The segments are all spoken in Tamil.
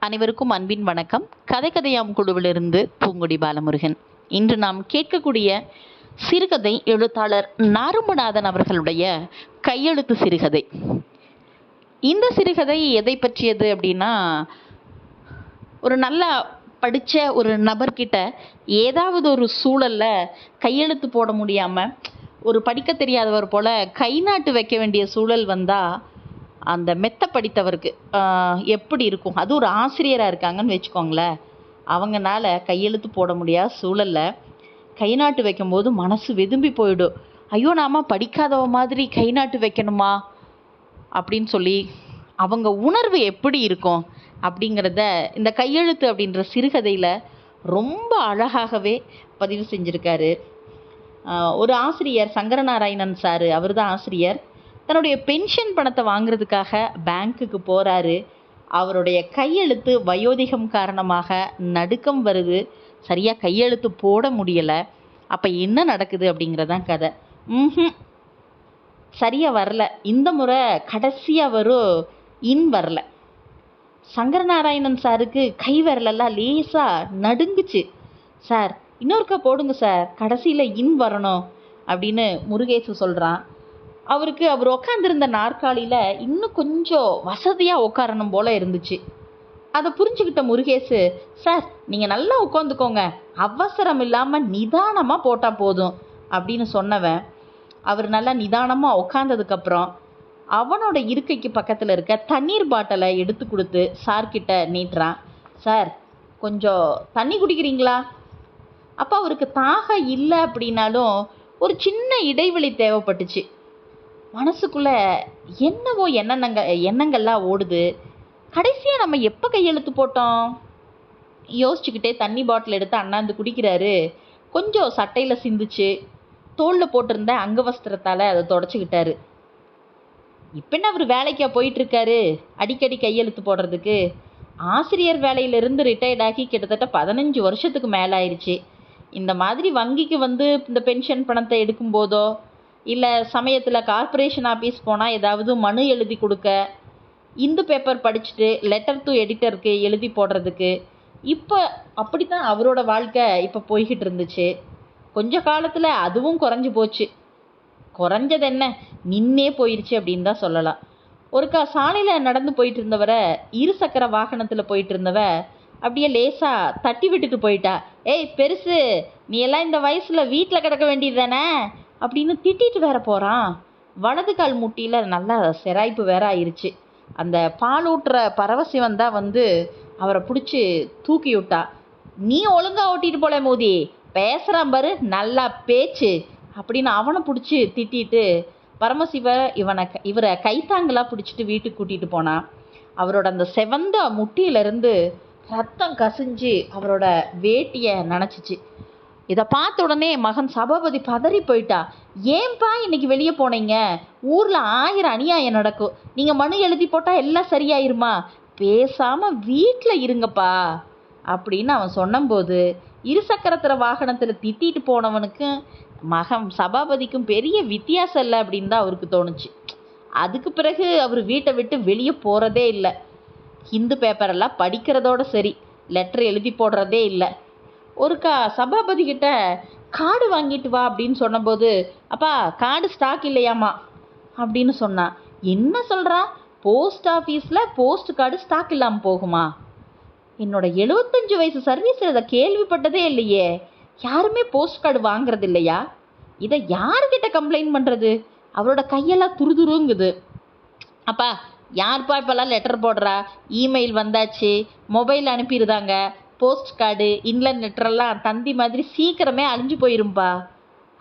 அனைவருக்கும் அன்பின் வணக்கம். கதை கதையாம் குழுவிலிருந்து பூங்குடி பாலமுருகன். இன்று நாம் கேட்கக்கூடிய சிறுகதை எழுத்தாளர் நாரும்பநாதன் அவர்களுடைய கையெழுத்து சிறுகதை. இந்த சிறுகதை எதை பற்றியது அப்படின்னா ஒரு நல்லா படித்த ஒரு நபர்கிட்ட ஏதாவது ஒரு சூழலில் கையெழுத்து போட முடியாமல் ஒரு படிக்க தெரியாதவர் போல் கை நாட்டு வைக்க வேண்டிய சூழல் வந்தால் அந்த மெத்த படித்தவருக்கு எப்படி இருக்கும்? அது ஒரு ஆசிரியராக இருக்காங்கன்னு வச்சுக்கோங்களேன். அவங்கனால கையெழுத்து போட முடியாத சூழலில் கை நாட்டு வைக்கும்போது மனசு வெதும்பி போயிடும். ஐயோ நாம படிக்காதவ மாதிரி கை நாட்டு வைக்கணுமா? அப்படின்னு சொல்லி அவங்க உணர்வு எப்படி இருக்கும் அப்படிங்கிறத இந்த கையெழுத்து அப்படின்ற சிறுகதையில் ரொம்ப அழகாகவே பதிவு செஞ்சுருக்காரு. ஒரு ஆசிரியர் சங்கரநாராயணன் சார் அவர் தான் ஆசிரியர். தன்னுடைய பென்ஷன் பணத்தை வாங்குறதுக்காக பேங்க்குக்கு போகிறாரு அவருடைய கையெழுத்து வயோதிகம் காரணமாக நடுக்கம் வருது. சரியாக கையெழுத்து போட முடியலை. அப்போ என்ன நடக்குது அப்படிங்கிறதான் கதை. ம் சரியாக வரல. இந்த முறை கடைசியாக வரும் இன் வரல. சங்கரநாராயணன் சாருக்கு கை விரலெல்லாம் லேசாக நடுங்குச்சு. சார் இன்னொருக்கா போடுங்க சார். கடைசியில் இன் வரணும் அப்படின்னு முருகேசு சொல்கிறான் அவருக்கு அவர் உட்காந்துருந்த நாற்காலியில் இன்னும் கொஞ்சம் வசதியாக உட்காரணும் போல இருந்துச்சு. அதை புரிஞ்சுக்கிட்ட முருகேசு சார் நீங்கள் நல்லா உட்காந்துக்கோங்க அவசரம் இல்லாமல் நிதானமாக போட்டால் போதும் அப்படின்னு சொன்னவன். அவர் நல்லா நிதானமாக உட்காந்ததுக்கப்புறம் அவனோட இருக்கைக்கு பக்கத்தில் இருக்க தண்ணீர் பாட்டிலை எடுத்து கொடுத்து சார்கிட்ட நீட்டுறான். சார் கொஞ்சம் தண்ணி குடிக்கிறீங்களா? அப்போ அவருக்கு தாகம் இல்லை அப்படின்னாலும் ஒரு சின்ன இடைவெளி தேவைப்பட்டுச்சு. மனசுக்குள்ளே என்னவோ எண்ணங்க எண்ணங்கள்லாம் ஓடுது. கடைசியாக நம்ம எப்போ கையெழுத்து போட்டோம்? யோசிச்சுக்கிட்டே தண்ணி பாட்டில் எடுத்து அண்ணாந்து குடிக்கிறாரு. கொஞ்சம் சட்டையில் சிந்துச்சு தோளில் போட்டிருந்த அங்கவஸ்திரத்தால் அதை தொடச்சிக்கிட்டாரு. இப்போ என்ன அவர் வேலைக்கா போயிட்டுருக்காரு? அடிக்கடி கையெழுத்து போடுறதுக்கு. ஆசிரியர் வேலையிலிருந்து ரிட்டையர்ட் ஆகி கிட்டத்தட்ட பதினஞ்சு வருஷத்துக்கு மேலே ஆயிடுச்சு இந்த மாதிரி வங்கிக்கு வந்து இந்த பென்ஷன் பணத்தை எடுக்கும்போதோ இல்லை சமயத்தில் கார்ப்பரேஷன் ஆஃபீஸ் போனால் ஏதாவது மனு எழுதி கொடுக்க இந்து பேப்பர் படிச்சுட்டு லெட்டர் டு எடிட்டருக்கு எழுதி போடுறதுக்கு இப்போ அப்படி தான் அவரோட வாழ்க்கை இப்போ போய்கிட்டு இருந்துச்சு. கொஞ்ச காலத்தில் அதுவும் குறைஞ்சு போச்சு. குறைஞ்சது என்ன? நின்னே போயிடுச்சு அப்படின்னு தான் சொல்லலாம். ஒருக்கா சாலையில் நடந்து போயிட்டு இருந்தவரை இருசக்கர வாகனத்தில் போயிட்டு இருந்தவ அப்படியே லேசாக தட்டி விட்டுட்டு போயிட்டா. ஏய் பெருசு நீ எல்லாம் இந்த வயசில் வீட்டில் கிடக்க வேண்டியது தானே? அப்படின்னு திட்டிட்டு வேற போகிறான் வலது கால் முட்டியில் நல்லா சிராய்ப்பு வேற ஆயிடுச்சு அந்த பாலூட்டுற பரவசிவன் தான் வந்து அவரை பிடிச்சி தூக்கி விட்டா. நீ ஒழுங்காக ஓட்டிட்டு போல மோதி. பேசுகிறான் பாரு நல்லா பேச்சு. அப்படின்னு அவனை பிடிச்சி திட்டிட்டு பரமசிவ இவனை க- இவரை கைத்தாங்களாக பிடிச்சிட்டு வீட்டுக்கு கூட்டிகிட்டு போனான் அவரோட அந்த செவந்த முட்டியிலேருந்து ரத்தம் கசிஞ்சு அவரோட வேட்டியை நினச்சிச்சு. இதை பார்த்த உடனே மகன் சபாபதி பதறி போயிட்டா. ஏன்பா இன்னைக்கு வெளியே போனீங்க? ஊரில் ஆயிரம் அநியாயம் நடக்கும். நீங்கள் மனு எழுதி போட்டால் எல்லாம் சரியாயிருமா? பேசாமல் வீட்டில் இருங்கப்பா. அப்படின்னு அவன் சொன்னபோது இருசக்கரத்திர வாகனத்தில் திட்டிட்டு போனவனுக்கும் மகன் சபாபதிக்கும் பெரிய வித்தியாசம் இல்லை அப்படின்னு தான் அவருக்கு தோணுச்சு. அதுக்கு பிறகு அவர் வீட்டை விட்டு வெளியே போகிறதே இல்லை. ஹிந்து பேப்பரெல்லாம் படிக்கிறதோட சரி. லெட்டர் எழுதி போடுறதே இல்லை. ஒருக்கா சபாபதி கிட்ட கார்டு வாங்கிட்டு வா அப்படின்னு சொன்னபோது அப்பா கார்டு ஸ்டாக் இல்லையாமா அப்படின்னு சொன்னான் என்ன சொல்கிறா போஸ்ட் ஆஃபீஸில் போஸ்ட் கார்டு ஸ்டாக் இல்லாமல் போகுமா? என்னோட எழுபத்தஞ்சு வயசு சர்வீஸில் இதை கேள்விப்பட்டதே இல்லையே. யாருமே போஸ்ட் கார்டு வாங்குறது இல்லையா? இதை யார்கிட்ட கம்ப்ளைண்ட் பண்ணுறது அவரோட கையெல்லாம் துருதுருங்குது. அப்பா யார்ப்பா இப்போல்லாம் லெட்டர் போடுறா? இமெயில் வந்தாச்சு மொபைல் அனுப்பிடுதாங்க போஸ்ட் கார்டு இன்லைன் லெட்டரெல்லாம் தந்தி மாதிரி சீக்கிரமே அழிஞ்சு போயிரும்பா.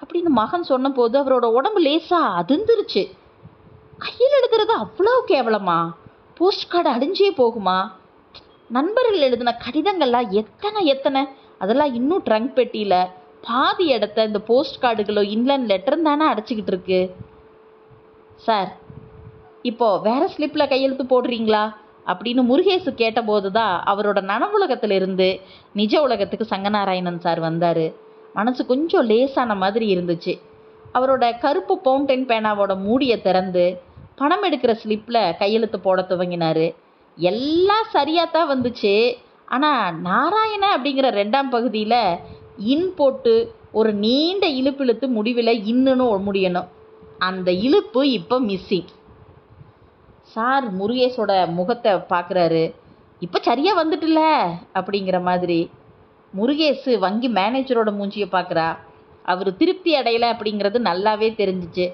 அப்படின்னு மகன் சொன்னபோது அவரோட உடம்பு லேசா அதிர்ந்துருச்சு. கையில் எழுதுறது அவ்வளோ கேவலமா? போஸ்ட் கார்டு அழிஞ்சே போகுமா? நண்பர்கள் எழுதின கடிதங்கள்லாம் எத்தனை எத்தனை? அதெல்லாம் இன்னும் ட்ரங்க் பெட்டியில் பாதி இடத்த இந்த போஸ்ட் கார்டுகளோ இன்லைன் லெட்டரும் தானே அடைச்சிக்கிட்டு இருக்கு. சார் இப்போ வேற ஸ்லிப்பில் கையெழுத்து போடுறீங்களா? அப்படின்னு முருகேசு கேட்டபோது தான் அவரோட நனவுலகத்திலிருந்து நிஜ உலகத்துக்கு சங்கநாராயணன் சார் வந்தார். மனசு கொஞ்சம் லேசான மாதிரி இருந்துச்சு. அவரோட கருப்பு பவுண்டன் பேனாவோட மூடியை திறந்து பணம் எடுக்கிற ஸ்லிப்பில் கையெழுத்து போட துவங்கினார். எல்லாம் சரியாக தான் வந்துச்சு. ஆனால் நாராயண அப்படிங்கிற ரெண்டாம் பகுதியில் இன் போட்டு ஒரு நீண்ட இழுப்பு இழுத்து முடிவில் இன்னுன்னு முடியணும். அந்த இழுப்பு இப்போ மிஸ்ஸிங் சார் முருகேஷோட முகத்தை பார்க்குறாரு. இப்போ சரியாக வந்துட்டுல? அப்படிங்கிற மாதிரி முருகேஷ் வங்கி மேனேஜரோட மூஞ்சியை பார்க்குறா. அவர் திருப்தி அடையலை அப்படிங்கிறது நல்லாவே தெரிஞ்சிச்சு.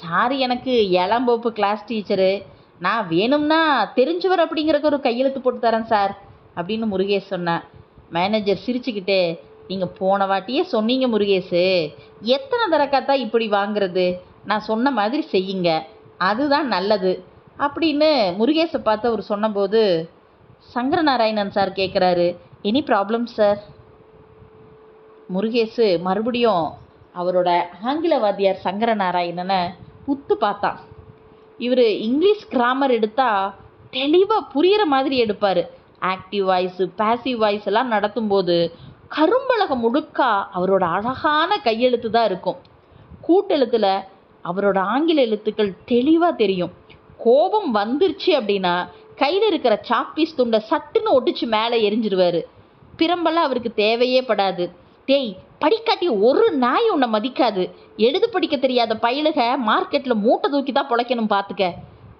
சார் எனக்கு ஏழாம் வகுப்பு கிளாஸ் டீச்சரு நான் வேணும்னா தெரிஞ்சவர் அப்படிங்கிறக்கு ஒரு கையெழுத்து போட்டு தரேன் சார் அப்படின்னு முருகேஷ் சொன்னேன் மேனேஜர் சிரிச்சுக்கிட்டே நீங்கள் போன வாட்டியே சொன்னீங்க முருகேஷு. எத்தனை தரக்காத்தான் இப்படி வாங்குறது? நான் சொன்ன மாதிரி செய்யுங்க. அதுதான் நல்லது. அப்படின்னு முருகேஷை பார்த்து அவர் சொன்னபோது சங்கரநாராயணன் சார் கேட்குறாரு எனி ப்ராப்ளம் சார் முருகேஷு மறுபடியும் அவரோட ஆங்கில வாத்தியார் சங்கரநாராயணனை உத்து பார்த்தான். இவர் இங்கிலீஷ் கிராமர் எடுத்தால் தெளிவாக புரிகிற மாதிரி எடுப்பார். ஆக்டிவ் வாய்ஸு பேசிவ் வாய்ஸ் எல்லாம் நடத்தும்போது கரும்பலகம் முழுக்கா அவரோட அழகான கையெழுத்து தான் இருக்கும். கூட்டெழுத்தில் அவரோட ஆங்கில எழுத்துக்கள் தெளிவாக தெரியும். கோபம் வந்துருச்சு அப்படின்னா கையில் இருக்கிற சாப்பீஸ் துண்டை சட்டுன்னு ஒட்டிச்சு மேலே எரிஞ்சிருவார். பிரம்பெல்லாம் அவருக்கு தேவையே படாது. டேய் படிக்காட்டி ஒரு நாய் உன்னை மதிக்காது. எழுது படிக்க தெரியாத பயிலுக மார்க்கெட்டில் மூட்டை தூக்கி தான் பிழைக்கணும் பார்த்துக்க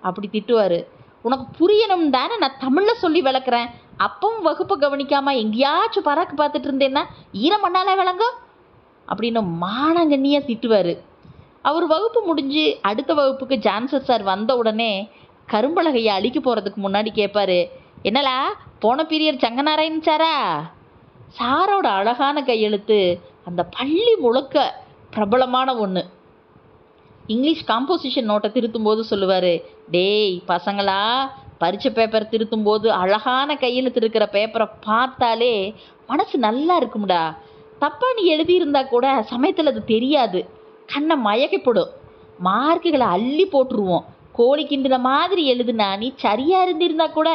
அப்படி திட்டுவார். உனக்கு புரியணும் தானே நான் தமிழில் சொல்லி விளக்குறேன். அப்பவும் வகுப்பை கவனிக்காமல் எங்கேயாச்சும் பராக்கு பார்த்துட்டு இருந்தேன்னா ஈரமண்ணால விளங்கும்? அப்படின்னு மானங்கண்ணியாக திட்டுவார். அவர் வகுப்பு முடிஞ்சு அடுத்த வகுப்புக்கு ஜான்சர் சார் வந்த உடனே கரும்பலகையை அழிக்க போகிறதுக்கு முன்னாடி கேட்பாரு என்னலா போன பீரியட் சங்கநாராயண் சாரா? சாரோட அழகான கையெழுத்து அந்த பள்ளி முழுக்க பிரபலமான ஒன்று இங்கிலீஷ் காம்போசிஷன் நோட்டை திருத்தும் போது சொல்லுவார் டேய் பசங்களா பரிச்சை பேப்பர் திருத்தும் போது அழகான கையெழுத்து இருக்கிற பேப்பரை பார்த்தாலே மனசு நல்லா இருக்கும்டா. தப்பாக நீ எழுதியிருந்தா கூட சமயத்தில் அது தெரியாது. கண்ணை மயக்கப்படும் மார்க்குகளை அள்ளி போட்டுருவோம். கோழி கிண்டுன மாதிரி எழுதுனா நீ சரியாக இருந்திருந்தா கூட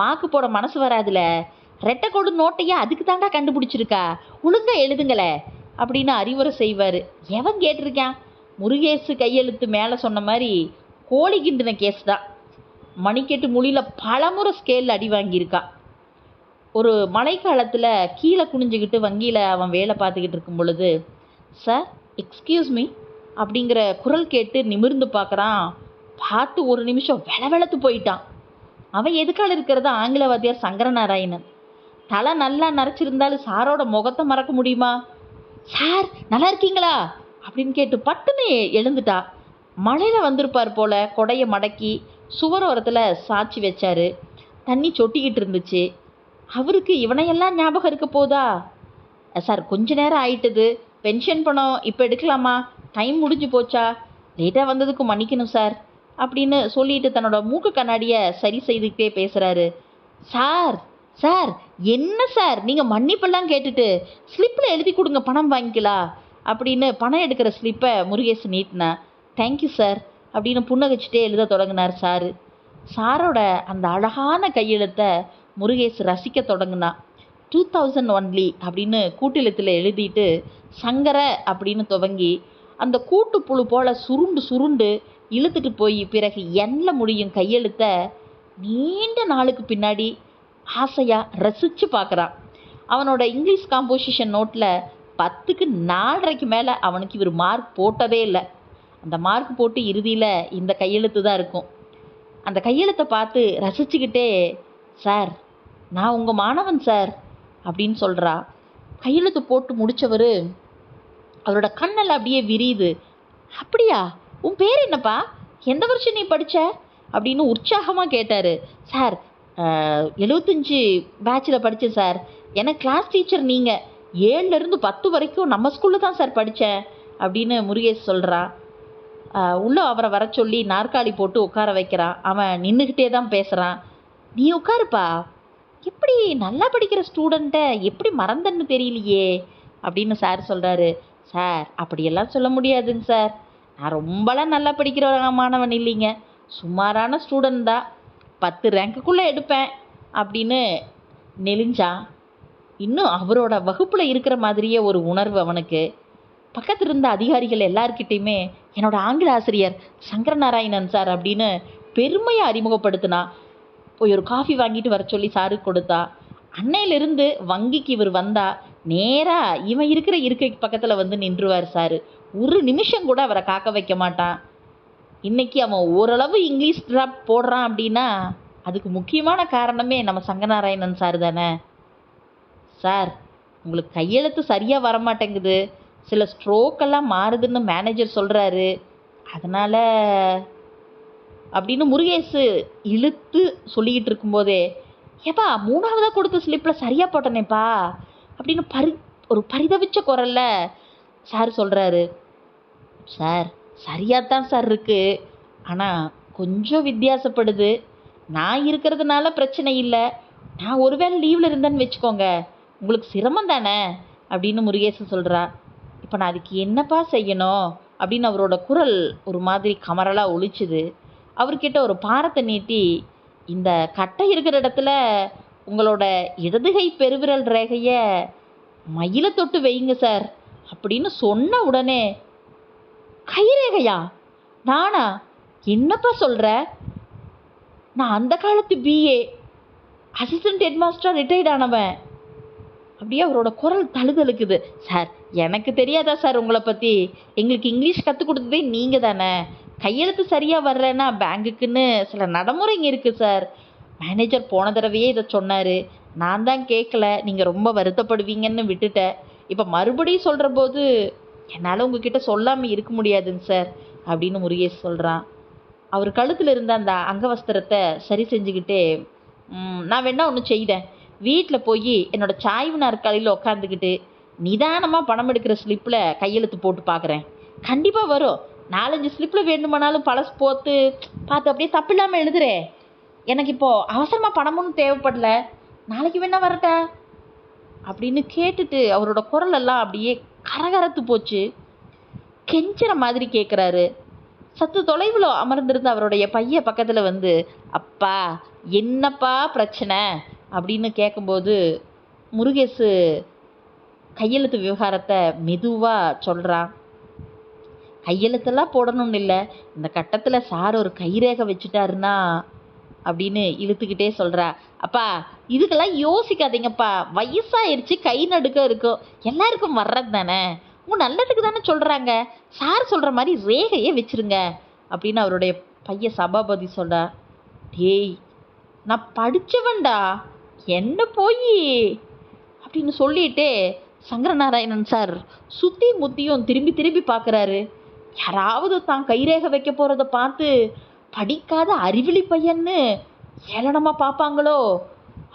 மார்க்கு போட மனசு வராதுல. ரெட்டை கோடு நோட்டையே அதுக்கு தாண்டா கண்டுபிடிச்சிருக்கா? ஒழுங்கா எழுதுங்களே அப்படின்னு அறிவுரை செய்வார். எவன் கேட்டிருக்கான்? முருகேசு கையெழுத்து மேலே சொன்ன மாதிரி கோழி கிண்டின கேஸ் தான். மணிக்கெட்டு மொழியில் பலமுறை ஸ்கேலில் அடி வாங்கியிருக்கான் ஒரு மழைக்காலத்தில் கீழே குனிஞ்சுக்கிட்டு வங்கியில் அவன் வேலை பார்த்துக்கிட்டு இருக்கும் பொழுது சார் எக்ஸ்கியூஸ் மீ அப்படிங்கிற குரல் கேட்டு நிமிர்ந்து பார்க்குறான். பார்த்து ஒரு நிமிஷம் வெளவெளத்து போயிட்டான். அவன் எதுக்கால இருக்கிறது? ஆங்கில வாத்தியார் சங்கரநாராயணன். தலை நல்லா நரைச்சிருந்தாலும் சாரோட முகத்தை மறக்க முடியுமா? சார் நல்லா இருக்கீங்களா? அப்படின்னு கேட்டு பட்டுன்னு எழுந்துட்டா. மழையில் வந்திருப்பார் போல கொடையை மடக்கி சுவரோரத்தில் சாட்சி வச்சாரு. தண்ணி சொட்டிக்கிட்டு இருந்துச்சு. அவருக்கு இவனையெல்லாம் ஞாபகம் இருக்க போதா? சார் கொஞ்ச நேரம் ஆயிட்டது. பென்ஷன் பணம் இப்போ எடுக்கலாமா? டைம் முடிஞ்சு போச்சா? லேட்டாக வந்ததுக்கு மன்னிக்கணும் சார் அப்படின்னு சொல்லிட்டு தன்னோட மூக்கு கண்ணாடியை சரி செய்துக்கிட்டே பேசுகிறாரு சார் சார் என்ன சார் நீங்கள் மன்னிப்பெல்லாம் கேட்டுட்டு ஸ்லிப்பில் எழுதி கொடுங்க பணம் வாங்கிக்கலாம். அப்படின்னு பணம் எடுக்கிற ஸ்லிப்பை முருகேஷ் நீட்டினா தேங்க்யூ சார் அப்படின்னு புன்னகைச்சிட்டே எழுத தொடங்கினார் சாரு. சாரோட அந்த அழகான கையெழுத்தை முருகேஷ் ரசிக்க தொடங்கினான் டூ தௌசண்ட் ஒன்லி அப்படின்னு கூட்டிலத்தில் எழுதிட்டு சங்கர அப்படின்னு துவங்கி அந்த கூட்டுப்புழு போல சுருண்டு சுருண்டு இழுத்துட்டு போய் பிறகு எண்ணில் முடியும் கையெழுத்த நீண்ட நாளுக்கு பின்னாடி ஆசையாக ரசித்து பார்க்குறான் அவனோட இங்கிலீஷ் காம்போசிஷன் நோட்டில் பத்துக்கு நாலரைக்கு மேலே அவனுக்கு இவர் மார்க் போட்டதே இல்லை. அந்த மார்க் போட்டு இறுதியில் இந்த கையெழுத்து தான் இருக்கும். அந்த கையெழுத்தை பார்த்து ரசிச்சுக்கிட்டே சார் நான் உங்கள் மாணவன் சார். அப்படின்னு சொல்கிறா கையெழுத்து போட்டு முடித்தவர் அவரோட கண்ணெல்லாம் அப்படியே விரியுது. அப்படியா? உன் பேர் என்னப்பா? எந்த வருஷம் நீ படித்த அப்படின்னு உற்சாகமாக கேட்டார். சார் எழுபத்தஞ்சி பேட்சில் படித்தேன் சார். எனக்கு கிளாஸ் டீச்சர் நீங்கள் ஏழுலேருந்து பத்து வரைக்கும் நம்ம ஸ்கூலில் தான் சார் படித்தேன் அப்படின்னு முருகேஷ் சொல்கிறான் உள்ளே அவரை வர சொல்லி நாற்காலி போட்டு உட்கார வைக்கிறான் அவன் நின்றுக்கிட்டே தான் பேசுகிறான் நீ உட்காருப்பா. எப்படி நல்லா படிக்கிற ஸ்டூடெண்ட்டை எப்படி மறந்தன்னு தெரியலையே அப்படின்னு சார் சொல்கிறாரு சார் அப்படியெல்லாம் சொல்ல முடியாதுங்க சார் நான் ரொம்பலாம் நல்லா படிக்கிற மாணவன் இல்லைங்க. சுமாரான ஸ்டூடெண்ட் தான். பத்து ரேங்க்குள்ளே எடுப்பேன் அப்படின்னு நெளிஞ்சா இன்னும் அவரோட வகுப்பில் இருக்கிற மாதிரியே ஒரு உணர்வு அவனுக்கு. பக்கத்தில் இருந்த அதிகாரிகள் எல்லார்கிட்டேயுமே என்னோட ஆங்கில ஆசிரியர் சங்கரநாராயணன் சார் அப்படின்னு பெருமையை அறிமுகப்படுத்தினா போய் ஒரு காஃபி வாங்கிட்டு வர சொல்லி சாரு கொடுத்தா அன்னையிலிருந்து வங்கிக்கு இவர் வந்தா நேராக இவன் இருக்கிற இருக்கைக்கு பக்கத்தில் வந்து நின்றுவார் சார். ஒரு நிமிஷம் கூட அவரை காக்க வைக்க மாட்டான். இன்னைக்கு அவன் ஓரளவு இங்கிலீஷ் ட்ராப் போடுறான் அப்படின்னா அதுக்கு முக்கியமான காரணமே நம்ம சங்கநாராயணன் சார் தானே. சார் உங்களுக்கு கையெழுத்து சரியாக வர மாட்டேங்குது சில ஸ்ட்ரோக்கெல்லாம் மாறுதுன்னு மேனேஜர் சொல்கிறாரு அதனால் அப்படின்னு முருகேசு இழுத்து சொல்லிக்கிட்டு இருக்கும்போதே ஏப்பா மூணாவதாக கொடுத்த ஸ்லிப்பில் சரியாக போட்டனேப்பா அப்படின்னு பரி ஒரு பரிதவிச்ச குரல்ல சார் சொல்கிறாரு சார் சரியாக தான் சார் இருக்குது ஆனால் கொஞ்சம் வித்தியாசப்படுது. நான் இருக்கிறதுனால பிரச்சனை இல்லை. நான் ஒருவேளை லீவில் இருந்தேன்னு வச்சுக்கோங்க. உங்களுக்கு சிரமம் தானே? அப்படின்னு முருகேசன் சொல்கிறா இப்போ நான் அதுக்கு என்னப்பா செய்யணும்? அப்படின்னு அவரோட குரல் ஒரு மாதிரி கமரலாக ஒழிச்சுது. அவர்கிட்ட ஒரு பாரத்தை நீட்டி இந்த கட்டை இருக்கிற இடத்துல உங்களோட இடதுகை பெருவிரல் ரேகையை மயில தொட்டு வைங்க சார் அப்படின்னு சொன்ன உடனே கைரேகையா நானா? என்னப்பா சொல்கிற நான் அந்த காலத்து பிஏ அசிஸ்டன்ட் ஹெட்மாஸ்டர் ரிட்டையர்ட் ஆனவன். அப்படியே அவரோட குரல் தழுதழுக்குது. சார் எனக்கு தெரியாதா சார் உங்களை பற்றி எங்களுக்கு இங்கிலீஷ் கற்றுக் கொடுத்ததே நீங்கள் தானே கையெழுத்து சரியாக வரலன்னா பேங்குக்குன்னு சில நடைமுறைங்க இருக்குது சார். மேனேஜர் போன தடவையே இதை சொன்னார். நான் தான் கேட்கல நீங்கள் ரொம்ப வருத்தப்படுவீங்கன்னு விட்டுட்டேன். இப்போ மறுபடியும் சொல்கிற போது என்னால் உங்ககிட்ட சொல்லாமல் இருக்க முடியாதுங்க சார் அப்படின்னு முருகேஷ் சொல்கிறான் அவர் கழுத்தில் இருந்த அந்த அங்கவஸ்திரத்தை சரி செஞ்சுக்கிட்டே நான் வேணா ஒன்று செய்தேன். வீட்டில் போய் என்னோட சாய்வு நாற்காலியில் உட்காந்துக்கிட்டு நிதானமாக பணம் எடுக்கிற ஸ்லிப்பில் கையெழுத்து போட்டு பார்க்குறேன் கண்டிப்பாக வரும். நாலஞ்சு ஸ்லிப்பில் வேண்டுமானாலும் பழசு போட்டு பார்த்து அப்படியே தப்பு இல்லாமல் எழுதுறேன் எனக்கு இப்போது அவசரமாக பணமும் தேவைப்படல. நாளைக்கு வேணா வரட்டா? அப்படின்னு கேட்டுட்டு அவரோட குரல் எல்லாம் அப்படியே கரகரத்து போச்சு. கெஞ்சுற மாதிரி கேட்குறாரு சத்து தொலைவில் அமர்ந்திருந்த அவருடைய பைய பக்கத்தில் வந்து அப்பா என்னப்பா பிரச்சனை? அப்படின்னு கேட்கும்போது முருகேசு கையெழுத்து விவகாரத்தை மெதுவாக சொல்கிறான் கையெழுத்தெல்லாம் போடணும்னு இல்லை. இந்த கட்டத்தில் சார் ஒரு கைரேகை வச்சுட்டாருன்னா அப்படின்னு இழுத்துக்கிட்டே சொல்கிறா அப்பா இதுக்கெல்லாம் யோசிக்காதீங்கப்பா. வயசாயிருச்சு கை நடுக்க இருக்கும். எல்லாருக்கும் வர்றது தானே. உங்கள் நல்லதுக்கு தானே சொல்கிறாங்க சார் சொல்கிற மாதிரி ரேகையே வச்சிருங்க. அப்படின்னு அவருடைய பையன் சபாபதி சொல்கிறா டேய் நான் படித்தவன்டா என்ன போய்? அப்படின்னு சொல்லிட்டு சங்கரநாராயணன் சார் சுற்றி முத்தியும் திரும்பி திரும்பி பார்க்குறாரு யாராவது தான் கைரேகை வைக்க போகிறத பார்த்து படிக்காத அறிவிழி பையன்னு ஏளனமாக பார்ப்பாங்களோ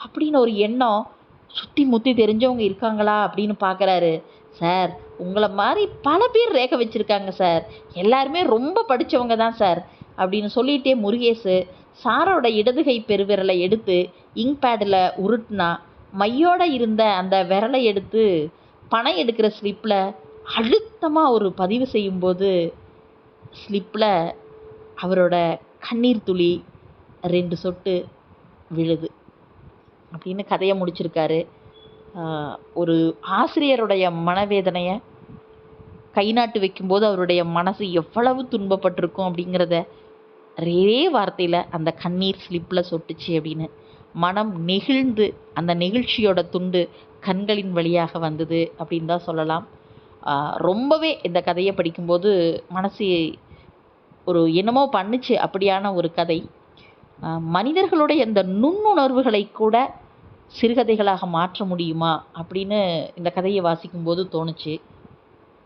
அப்படின்னு ஒரு எண்ணம் சுற்றி முத்தி தெரிஞ்சவங்க இருக்காங்களா அப்படின்னு பார்க்குறாரு. சார் உங்களை மாதிரி பல பேர் ரேகை வச்சுருக்காங்க சார். எல்லாருமே ரொம்ப படித்தவங்க தான் சார் அப்படின்னு சொல்லிட்டே முருகேசு சாரோட இடதுகை பெருவிரலை எடுத்து இங்க் பேடில் உருட்டினா மையோட இருந்த அந்த விரலை எடுத்து பணம் எடுக்கிற ஸ்லிப்பில் அழுத்தமாக ஒரு பதிவு செய்யும்போது ஸ்லிப்பில் அவரோட கண்ணீர் துளி ரெண்டு சொட்டு விழுது. அப்படின்னு கதையை முடிச்சிருக்காரு. ஒரு ஆசிரியருடைய மனவேதனையை கை நாட்டு வைக்கும்போது அவருடைய மனசு எவ்வளவு துன்பப்பட்டிருக்கும் அப்படிங்கிறத ஒரே வார்த்தையில் அந்த கண்ணீர் ஸ்லிப்பில் சொட்டுச்சு அப்படின்னு. மனம் நெகிழ்ந்து அந்த நெகிழ்ச்சியோட துண்டு கண்களின் வழியாக வந்தது அப்படின்னு தான் சொல்லலாம். ரொம்பவே இந்த கதையை படிக்கும்போது மனசு ஒரு என்னமோ பண்ணுச்சு அப்படியான ஒரு கதை. மனிதர்களுடைய இந்த நுண்ணுணர்வுகளை கூட சிறுகதைகளாக மாற்ற முடியுமா அப்படின்னு இந்த கதையை வாசிக்கும்போது தோணுச்சு.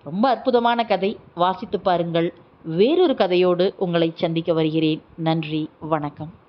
ரொம்ப அற்புதமான கதை. வாசித்து பாருங்கள். வேறொரு கதையோடு உங்களை சந்திக்க வருகிறேன். நன்றி. வணக்கம்.